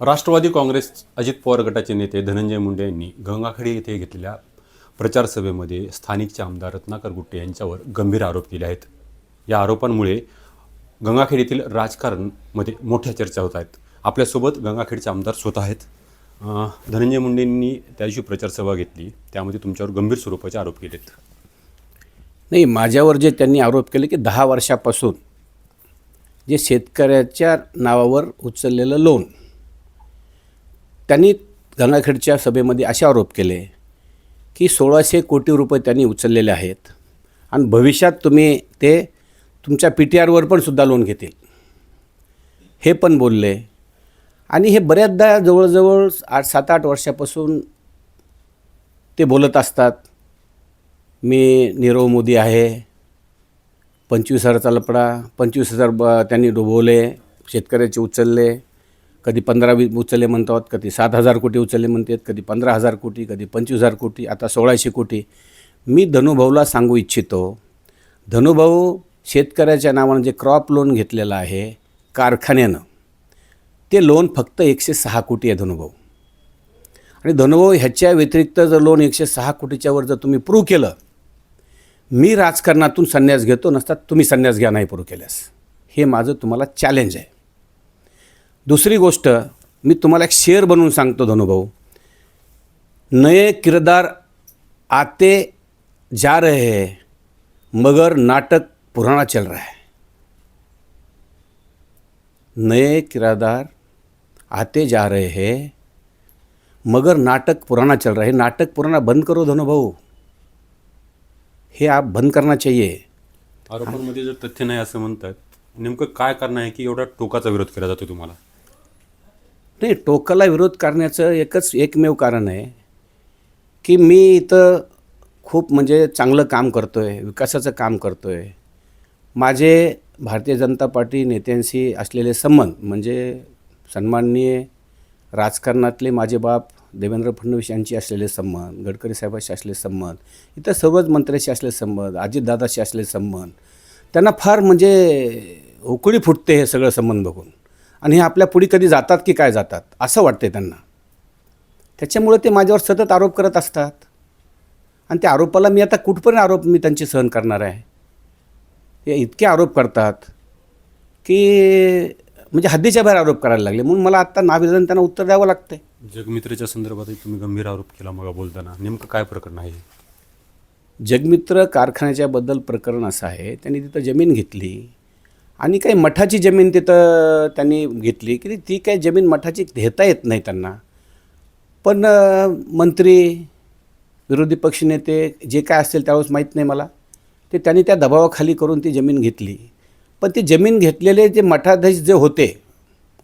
राष्ट्रवादी काँग्रेस अजित पवार गटाचे नेते धनंजय मुंडे यांनी गंगाखेडी येथे घेतलेल्या प्रचारसभेमध्ये स्थानिकचे आमदार रत्नाकर गुट्टे यांच्यावर गंभीर आरोप केले आहेत. या आरोपांमुळे गंगाखेड येथील राजकारणमध्ये मोठ्या चर्चा होत आहेत. आपल्यासोबत गंगाखेडचे आमदार स्वतः आहेत. धनंजय मुंडेंनी त्या दिवशी प्रचारसभा घेतली. त्यामध्ये तुमच्यावर गंभीर स्वरूपाचे आरोप केलेत. नाही माझ्यावर जे त्यांनी आरोप केले की दहा वर्षापासून जे शेतकऱ्याच्या नावावर उचललेलं लोन त्यांनी गंगाखेडच्या सभेमध्ये असे आरोप केले की सोळाशे कोटी रुपये त्यांनी उचललेले आहेत आणि भविष्यात तुम्ही ते तुमच्या पी टी आरवर पण सुद्धा लोन घेतील. हे पण बोलले. आणि हे बऱ्याचदा जवळजवळ आठ सात आठ वर्षापासून ते बोलत असतात. मी नीरव मोदी आहे पंचवीस हजाराचा लपडा पंचवीस हजार ब त्यांनी डुबवले शेतकऱ्याचे उचलले कधी पंधरा वी उचलले म्हणतात कधी सात हजार कोटी उचलले म्हणतात कधी पंधरा हजार कोटी कधी पंचवीस हजार कोटी आता सोळाशे कोटी. मी धनुभाऊला सांगू इच्छितो. धनुभाऊ शेतकऱ्याच्या नावानं जे क्रॉप लोन घेतलेलं आहे कारखान्यानं ते लोन फक्त एकशे सहा कोटी आहे धनुभाऊ. आणि धनुभाऊ ह्याच्या व्यतिरिक्त जर लोन एकशे सहा कोटीच्यावर जर तुम्ही प्रूव्ह केलं मी राजकारणातून संन्यास घेतो नसतात तुम्ही संन्यास घ्या नाही प्रूव्ह केल्यास. हे माझं तुम्हाला चॅलेंज आहे. दुसरी गोष्ट मी तुम्हाला एक शेअर बनवून सांगतो धनुभाऊ. नए किरदार आते जा रहे हैं मगर नाटक पुराना चल रहा है. नए किरदार आते जा रहे हैं मगर नाटक पुराना चल रहा है. नाटक पुराना बंद करो धनुभाऊ. हे आप बंद करना चाहिए. आरोपांमध्ये जर तथ्य नाही असं म्हणतात नेमकं काय कारण आहे की एवढा टोकाचा विरोध केला जातो तुम्हाला? नाही टोकाला विरोध करण्याचं एकच एकमेव कारण आहे की मी इथं खूप म्हणजे चांगलं काम करतो आहे विकासाचं काम करतो आहे माझे भारतीय जनता पार्टी नेत्यांशी असलेले संबंध म्हणजे सन्माननीय राजकारणातले माझे बाप देवेंद्र फडणवीस यांची असलेले संबंध गडकरी साहेबांशी असलेले संबंध इतर सर्वच मंत्र्याशी असलेले संबंध अजितदादाशी असलेले संबंध त्यांना फार म्हणजे उकळी फुटते हे सगळं संबंध बघून. आणि हे आपल्या पुढे कधी जातात की काय जातात असं वाटते त्यांना. त्याच्यामुळे ते माझ्यावर सतत आरोप करत असतात. आणि त्या आरोपाला मी आता कुठपर्यंत आरोप मी त्यांचे सहन करणार आहे? हे इतके आरोप करतात की म्हणजे हद्दीच्या बाहेर आरोप करायला लागले. म्हणून मला आत्ता नाविधान त्यांना उत्तर द्यावं लागते जगमित्रच्या संदर्भातही तुम्ही गंभीर आरोप केला मग बोलताना. नेमकं काय प्रकरण आहे जगमित्र कारखान्याच्याबद्दल प्रकरण असं आहे. त्यांनी तिथं जमीन घेतली. आणि काही मठाची जमीन तिथं त्यांनी घेतली. की ती काही जमीन मठाची घेता येत नाही त्यांना. पण मंत्री विरोधी पक्षनेते जे काय असेल त्यावेळेस माहीत नाही मला. ते त्यांनी त्या दबावाखाली करून ती जमीन घेतली. पण ती जमीन घेतलेले जे मठाधीश जे होते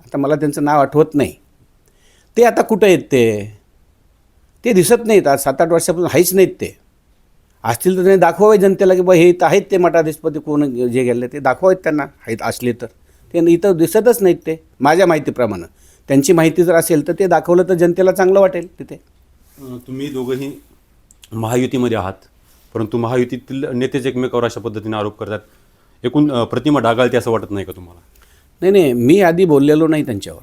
आता मला त्यांचं नाव आठवत नाही. ते आता कुठं येत ते? ते दिसत नाहीत. आज सात आठ वर्षापासून आहेच नाहीत ते. असतील तर त्यांनी दाखवावे जनतेला की बा हे इथं आहेत ते मठाधीशपदी कोण जे गेले ते दाखवावेत त्यांना. आहेत असले तर. ते इथं दिसतच नाहीत ते माझ्या माहितीप्रमाणे. त्यांची माहिती जर असेल तर ते दाखवलं तर जनतेला चांगलं वाटेल तिथे. तुम्ही दोघंही महायुतीमध्ये आहात परंतु महायुतीतील नेतेच एकमेकावर अशा पद्धतीने आरोप करतात. एकूण प्रतिमा डागाळते असं वाटत नाही का तुम्हाला? नाही नाही मी आधी बोललेलो नाही त्यांच्यावर.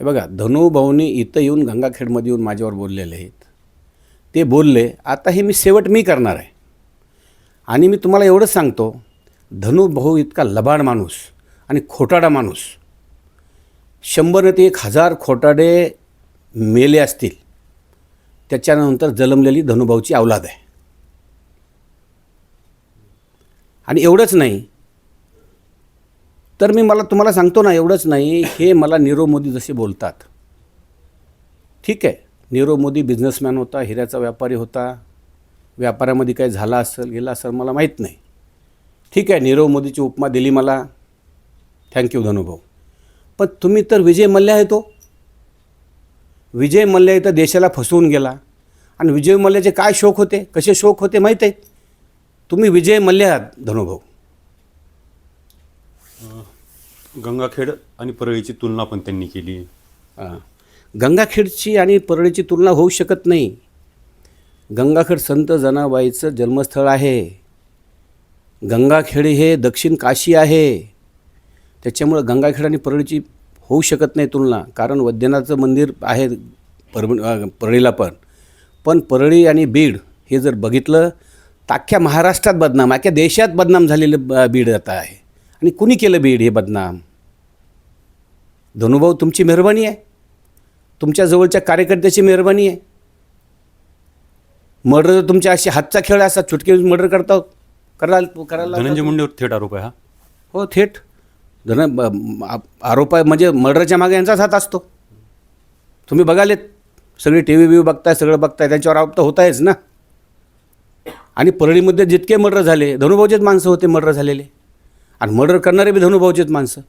हे बघा धनुभाऊनी इथं येऊन गंगाखेडमध्ये येऊन माझ्यावर बोललेले आहेत. ते बोलले आता हे मी शेवट मी करणार आहे. आणि मी तुम्हाला एवढंच सांगतो धनुभाऊ इतका लबाड माणूस आणि खोटाडा माणूस. शंभर ते एक हजार खोटाडे मेले असतील त्याच्यानंतर जन्मलेली धनुभाऊची अवलाद आहे. आणि एवढंच नाही तर मी मला तुम्हाला सांगतो ना एवढंच नाही हे मला नीरव मोदी जसे बोलतात. ठीक आहे? नीरव मोदी बिझनेसमॅन होता हिऱ्याचा व्यापारी होता. व्यापारामध्ये काय झाला असेल गेला असेल मला माहीत नाही. ठीक आहे नीरव मोदीची उपमा दिली मला. Thank you Dhanubhau. पण तुम्ही तर विजय मल्ल्या आहे तो. विजय मल्ल्या इथं देशाला फसवून गेला. आणि विजय मल्ल्याचे काय शोक होते? कसे शोक होते माहीत आहेत तुम्ही विजय मल्ल्या आहात धनुभाऊ गंगाखेड आणि परळीची तुलना पण त्यांनी केली. हां. गंगाखेडची आणि परळीची तुलना होऊ शकत नाही. गंगाखेड संत जनाबाईचं जन्मस्थळ आहे. गंगाखेड हे दक्षिण काशी आहे. त्याच्यामुळं गंगाखेड आणि परळीची होऊ शकत नाही तुलना. कारण वैद्यनाथचं मंदिर आहे परभ परळीला पण. पण परळी आणि बीड हे जर बघितलं तर अख्ख्या महाराष्ट्रात बदनाम अख्ख्या देशात बदनाम झालेलं ब- बीड आता आहे. आणि कुणी केलं बीड हे बदनाम? धनुभाऊ तुमची मेहरबानी आहे. तुमच्या जवळच्या कार्यकर्त्याची मेहरबानी आहे. मर्डर तर तुमच्या अशी हातचा खेळ असा चुटके मर्डर करता करायला करायला धनंजय मुंडेवर थेट आरोप आहे हा? हो थेट. धन आरोप आहे म्हणजे मर्डरच्या मागे यांचाच हात असतो. तुम्ही बघालेत सगळी टी व्ही बी बघताय सगळं बघताय त्यांच्यावर आरोप तर होत आहेच ना. आणि परळीमध्ये जितके मर्डर झाले धनुभाऊचेच माणसं होते मर्डर झालेले. आणि मर्डर करणारे बी धनुभाऊचेच माणसं.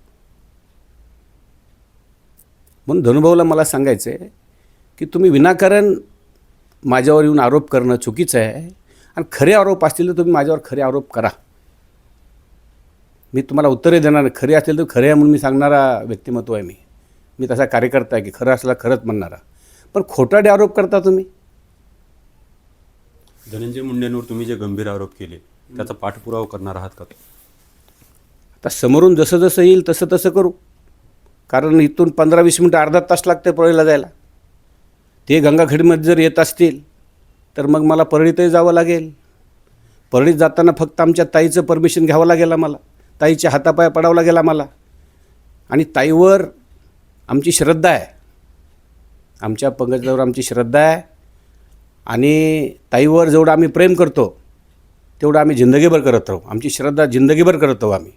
म्हणून धनुभाऊला मला सांगायचं आहे की तुम्ही विनाकारण माझ्यावर येऊन आरोप करणं चुकीचं आहे आणि खरे आरोप असतील तर तुम्ही माझ्यावर खरे आरोप करा. मी तुम्हाला उत्तरे देणार खरे असेल तर खरे आहे म्हणून मी सांगणारा व्यक्तिमत्व आहे मी. मी तसा कार्यकर्ता आहे की खरं असला खरंच म्हणणारा. पण खोटाडे आरोप करता तुम्ही? धनंजय मुंडेंवर तुम्ही जे गंभीर आरोप केले त्याचा पाठपुरावा करणार आहात का आता समोरून जसं जसं येईल तसं तसं करू. कारण इथून पंधरा वीस मिनटं अर्धा तास लागते परळीला जायला. ते गंगाखेडमध्ये जर येत असतील तर मग मला परळीतही जावं लागेल. परळीत जाताना फक्त आमच्या ताईचं परमिशन घ्यावं लागेल आम्हाला. ताईच्या हातापाया पडावं लागेल आम्हाला. आणि ताईवर आमची श्रद्धा आहे. आमच्या पंकजावर आमची श्रद्धा आहे. आणि ताईवर जेवढं आम्ही प्रेम करतो तेवढं आम्ही जिंदगीभर करत राहू. आमची श्रद्धा जिंदगीभर करत राहू आम्ही.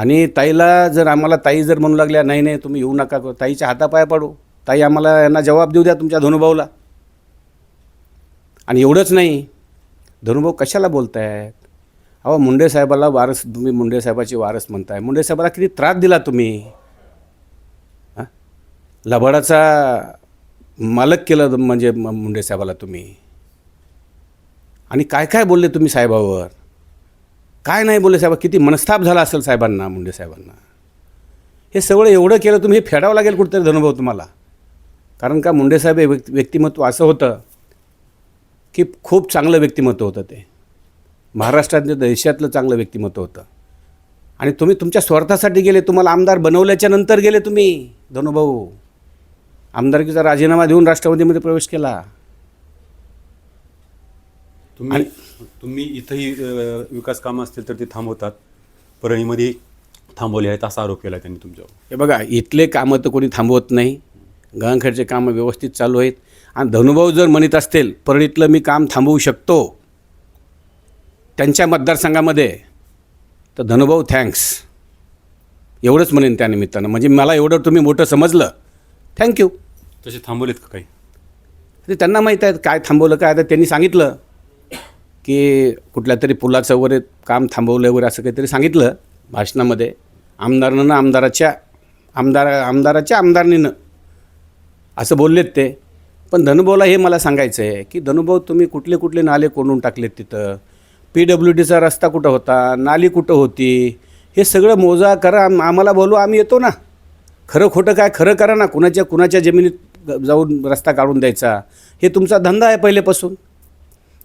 आणि ताईला जर आम्हाला ताई जर म्हणू लागल्या नाही नाही तुम्ही येऊ नका ताईच्या हातापाया पाडू. ताई आम्हाला यांना जबाब देऊ द्या तुमच्या धनुभाऊला. आणि एवढंच नाही धनुभाऊ कशाला बोलतायत? अहो मुंडे साहेबाला वारस तुम्ही मुंडे साहेबाची वारस म्हणताय. मुंडे साहेबाला किती त्रास दिला तुम्ही? लबाडाचा मालक केलं म्हणजे मुंडे साहेबाला तुम्ही. आणि काय काय बोलले तुम्ही साहेबावर? काय नाही बोलले साहेब किती मनस्ताप झाला असेल साहेबांना मुंडे साहेबांना. हे सगळं एवढं केलं तुम्ही हे फेडावं लागेल कुठेतरी धनुभाऊ तुम्हाला. कारण का मुंडे साहेब हे व्यक्ती व्यक्तिमत्व असं होतं की खूप चांगलं व्यक्तिमत्व होतं ते. महाराष्ट्रातलं देशातलं चांगलं व्यक्तिमत्व होतं. आणि तुम्ही तुमच्या स्वार्थासाठी गेले तुम्हाला आमदार बनवल्याच्या नंतर गेले तुम्ही धनुभाऊ आमदारकीचा राजीनामा देऊन राष्ट्रवादीमध्ये प्रवेश केला. तुम्ही तुम्ही इथंही विकास कामं असतील तर ते थांबवतात. परळीमध्ये थांबवले आहेत असा आरोप केला त्यांनी तुमच्यावर. हे बघा इथले कामं तर कोणी थांबवत नाही. गंगाखेडचे कामं व्यवस्थित चालू आहेत. आणि धनुभाऊ जर म्हणत असतील परळीतलं मी काम थांबवू शकतो त्यांच्या मतदारसंघामध्ये तर धनुभाऊ थँक्स एवढंच म्हणेन त्या निमित्तानं. म्हणजे मला एवढं तुम्ही मोठं समजलं. थँक्यू तसे थांबवलेत का काही? ते त्यांना माहीत आहे काय थांबवलं काय आता त्यांनी सांगितलं. की कुठल्या तरी पुलाचं वगैरे काम थांबवलं वगैरे असं काहीतरी सांगितलं भाषणामध्ये. आमदारानं आमदाराच्या आमदार आमदाराच्या आमदारणीनं असं बोललेत ते. पण धनुभाऊला हे मला सांगायचं आहे की धनुभाऊ तुम्ही कुठले कुठले नाले कोंडून टाकलेत तिथं? पी डब्ल्यू डीचा रस्ता कुठं होता? नाली कुठं होती? हे सगळं मोजा करा आम आम्हाला बोलू आम्ही येतो ना. खरं खोटं काय? खरं करा ना. कुणाच्या कुणाच्या जमिनीत जाऊन रस्ता काढून द्यायचा? हे तुमचा धंदा आहे पहिलेपासून.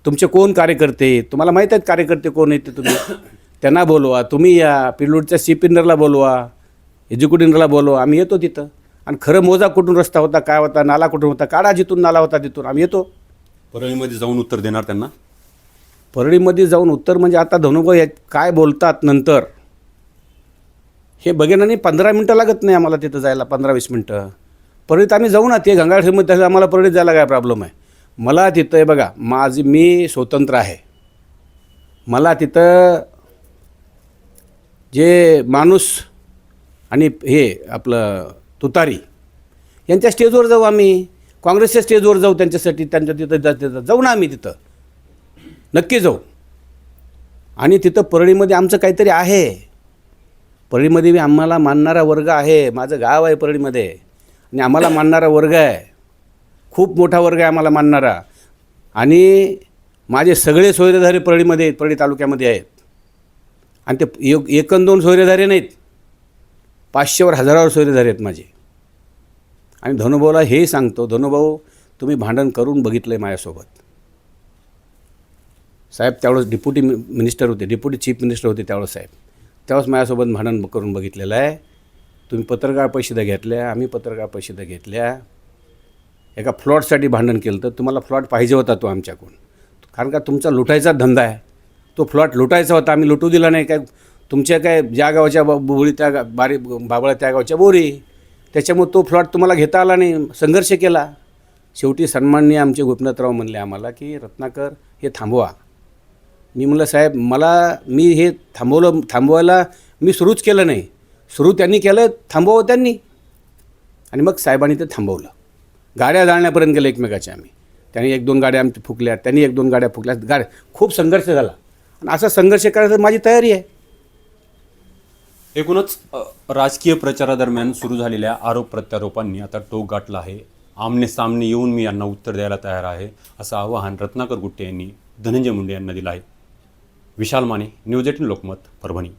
तुमचे कोण कार्यकर्ते? तुम्हाला माहीत आहेत कार्यकर्ते कोण आहेत ते तुम्ही? त्यांना बोलवा. तुम्ही या पिल्लूडच्या शिपिंडरला बोलवा एज्युकेटिंडरला बोलवा. आम्ही येतो तिथं. आणि खरं मोजा कुठून रस्ता होता काय होता नाला कुठून होता काढा जिथून नाला होता तिथून. आम्ही येतो. परळीमध्ये जाऊन उत्तर देणार त्यांना? परळीमध्ये जाऊन उत्तर म्हणजे आता धनुभाऊ काय बोलतात नंतर? हे बघेन आणि पंधरा मिनटं लागत नाही आम्हाला तिथं जायला पंधरा वीस मिनटं. परळीत आम्ही जाऊ ना ते गंगाखेडमध्ये त्याला आम्हाला परळीत जायला काय प्रॉब्लेम आहे? मला तिथं बघा माझी मी स्वतंत्र आहे. मला तिथं जे माणूस आणि हे आपलं तुतारी यांच्या स्टेजवर जाऊ आम्ही. काँग्रेसच्या स्टेजवर जाऊ त्यांच्यासाठी त्यांच्या तिथं जा- तिथं जाऊ ना आम्ही तिथं. नक्की जाऊ. आणि तिथं परळीमध्ये आमचं काहीतरी आहे. परळीमध्ये आम्हाला मानणारा वर्ग आहे. माझं गाव आहे परळीमध्ये. आणि आम्हाला मानणारा वर्ग आहे. खूप मोठा वर्ग आहे आम्हाला मानणारा. आणि माझे सगळे सोयरेधारे परळीमध्ये आहेत परळी तालुक्यामध्ये आहेत. आणि ते एक एक दोन सोयरेधारे नाहीत. पाचशेवर हजारावर सोयरेधारे आहेत माझे. आणि धनुभाऊला हेही सांगतो धनुभाऊ तुम्ही भांडण करून बघितलं आहे माझ्यासोबत. साहेब त्यावेळेस डिप्युटी मिनिस्टर होते डिप्युटी चीफ मिनिस्टर होते त्यावेळेस साहेब. त्यावेळेस माझ्यासोबत भांडण करून बघितलेलं आहे. तुम्ही पत्रकार परिषदा घेतल्या आम्ही पत्रकार परिषदा घेतल्या. एका फ्लॉटसाठी भांडण केलं तर तुम्हाला फ्लॉट पाहिजे होता तो आमच्याकडून. कारण का तुमचा लुटायचा धंदा आहे. तो फ्लॉट लुटायचा होता आम्ही लुटू दिला नाही. काय तुमच्या काय ज्या गावाच्या बोळी त्या गा बारी बाबळा त्या गावच्या बोरी. त्याच्यामुळे तो फ्लॉट तुम्हाला घेता आला नाही संघर्ष केला. शेवटी सन्माननीय आमचे गोपीनाथराव म्हणले आम्हाला की रत्नाकर हे थांबवा. मी म्हणलं साहेब मला मी हे थांबवलं थांबवायला मी सुरूच केलं नाही. सुरू त्यांनी केलं थांबवावं त्यांनी. आणि मग साहेबांनी ते थांबवलं. गाड्या जाळण्यापर्यंत गेलं एकमेकाच्या आम्ही. त्यांनी एक दोन गाड्या आमच्या फुकल्या त्यांनी एक दोन गाड्या फुकल्या. गाड्या खूप संघर्ष झाला. आणि असा संघर्ष करायचं माझी तयारी आहे. एकूणच राजकीय प्रचारादरम्यान सुरू झालेल्या आरोप प्रत्यारोपांनी आता टोक गाठला आहे. आमने सामने येऊन मी यांना उत्तर द्यायला तयार आहे असं आवाहन रत्नाकर गुट्टे यांनी धनंजय मुंडे यांना दिलं आहे. Vishal Mane news eighteen Lokmat Parbhani.